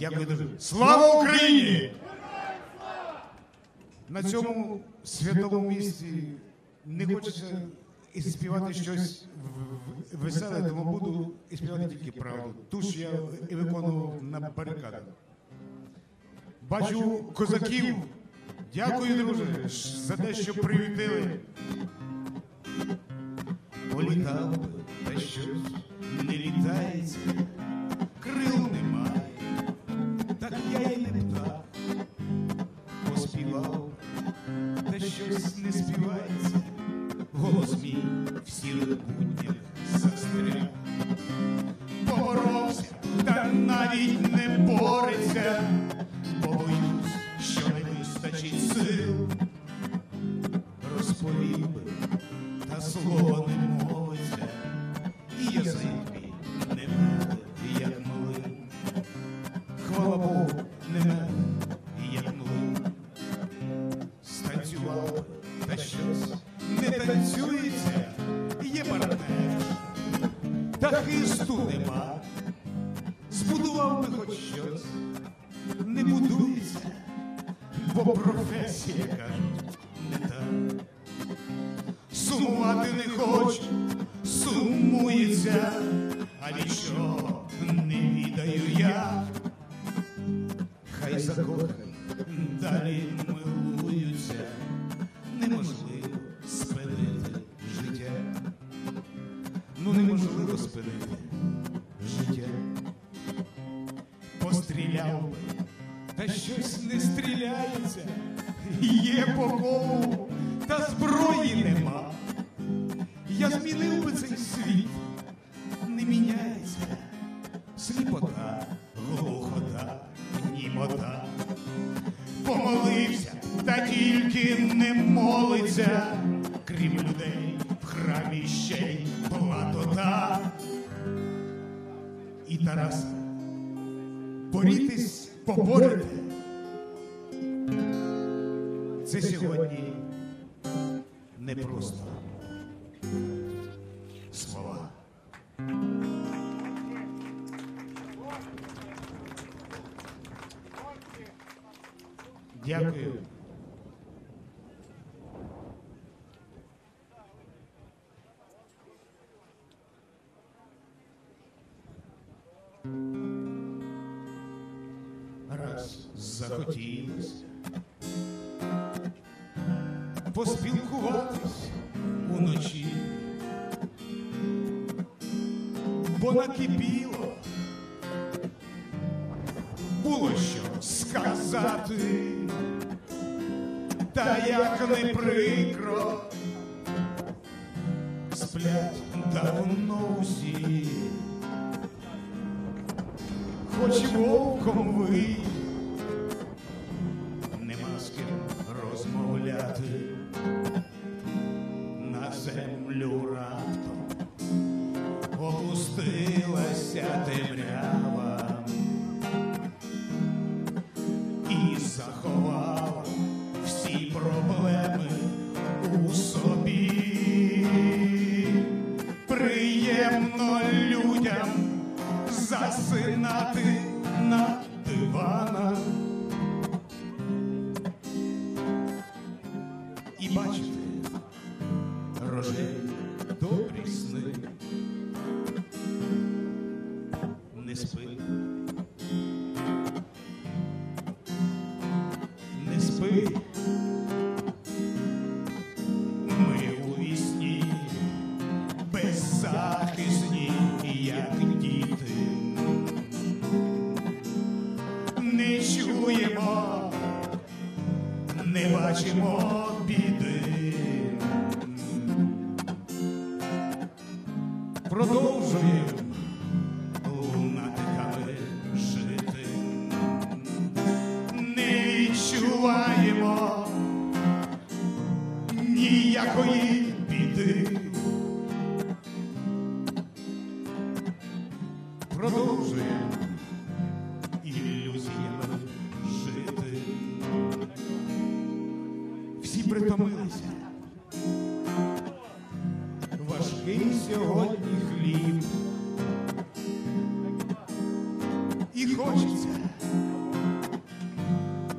Дякую дуже. Слава Україні! На цьому святому місці не хочеться і співати щось веселе, тому буду і співати тільки правду. Ту ж я і виконував на барикадах. Бачу козаків. Дякую, друже, за те, що привітили. Політав, та щось не літається, навіть не бореться, бо боюсь, що не вистачить сил. Розповів би, та слово не мовиться, і язик мій не меле, як млин. Хвала Богу, не меле, як млин. Станцював, би, та щось не танцюється, є партнер, та хисту нема. Сумувати не хочу, сумується, а нічого не відаю я. Хай закохані далі милуються, неможливо спинити життя. Ну неможливо спинити життя. Постріляв би, та щось не стріляється, є по кому, та зброї нема. Тільки не молиться, крім людей в храмі ще й платота. І Тараса, борітесь, поборете. Це сьогодні не просто слова. Дякую. Захотілося. Поспілкуватись уночі, бо накипіло, було що сказати, та як не прикро, сплять давно усі, хоч вовком ви. Землю раптом опустилася темрява і заховала всі проблеми у собі. Приємно людям засинати на диванах. Спи. Ми у вісні беззахисні, як діти. Не чуємо не бачимо біди. Продовжуємо притомилися. Важкий сьогодні хліб. І хочеться,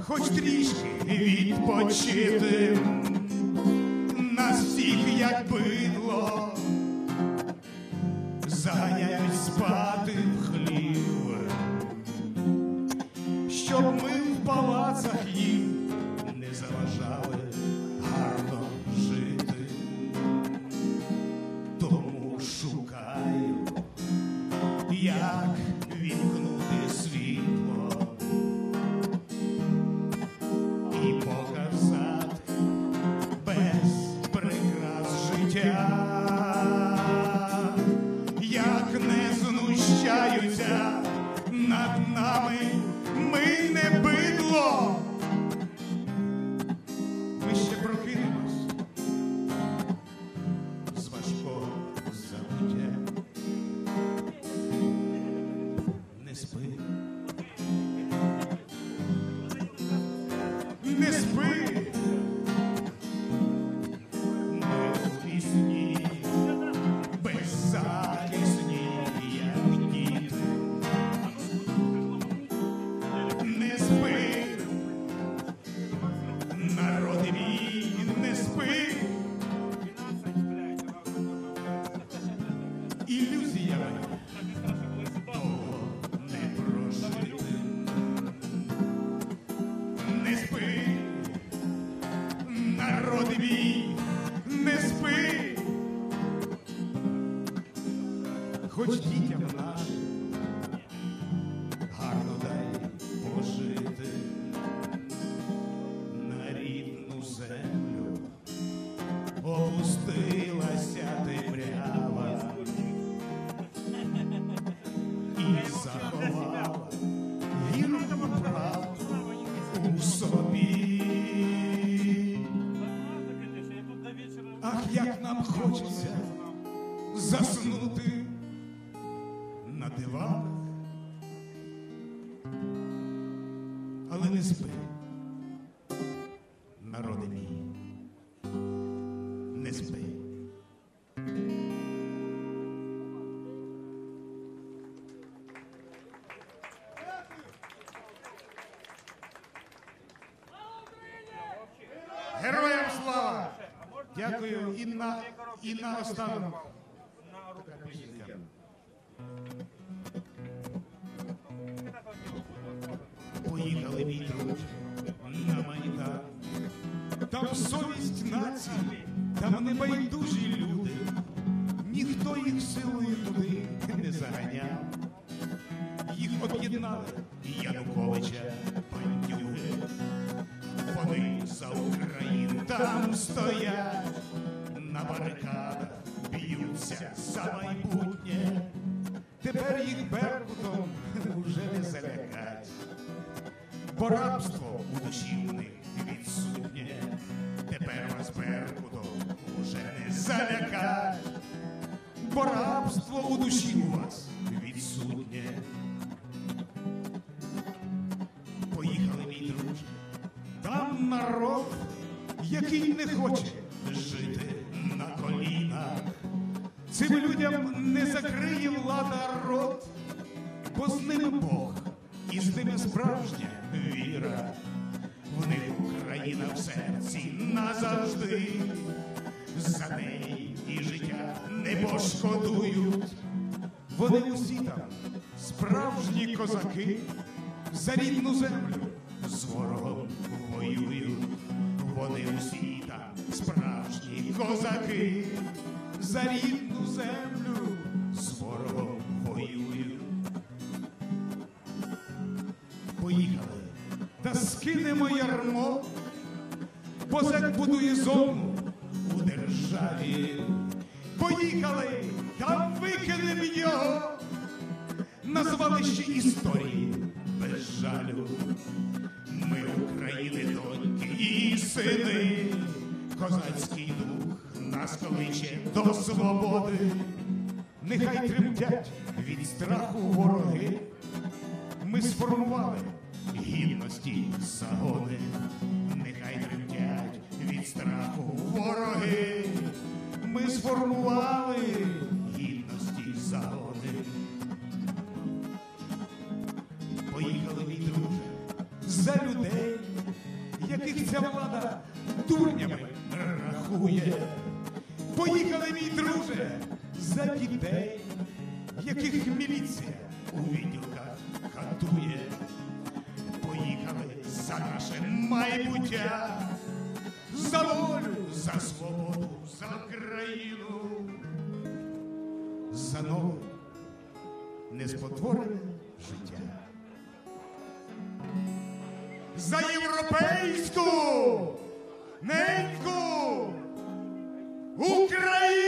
хоч трішки відпочити, на всіх як бидло. Як вімкнути світло і показати без прикрас життя, як не знущаються над нами, ми не бидло. Ах, як нам хочеться заснути на диванах, але не спи, Дякую і на, і на останок. Така пісенька. Поїхали мій друг на Майдан. Там совість нації, там небайдужі люди. Ніхто їх силою туди не заганяв. Їх об'єднали Януковича, бандюги. Вони за Україну там стоять, На барикадах б'ються за майбутнє. Тепер їх беркутом уже не залякать, бо рабство у душі в них відсутнє. Тепер вас беркутом уже не залякать, бо рабство у душі у вас відсутнє. Поїхали, мій друже, там народ, який не хоче людям не закриє влада рот, бо з ними Бог і з ними справжня віра. В них Україна в серці назавжди, за неї і життя не пошкодують. Вони усі там справжні козаки, за рідну землю з ворогом воюють. Вони усі там справжні козаки, за рідну землю з ворогом воюють. Поїхали та скинемо ярмо, Козак будує зону у державі. Поїхали, там викинемо його на звалище історії без жалю. Ми України, доньки і сини, козацький дух нас кличе до свободи. Нехай тремтять від страху вороги. Ми сформували гідності загони. Нехай тремтять від страху вороги. Ми сформували Поїхали, мій друже, за дітей, яких міліція у відділках катує. Поїхали за наше майбуття, за волю, за свободу, за країну, за нове неспотворене життя. За європейську, неньку Україна!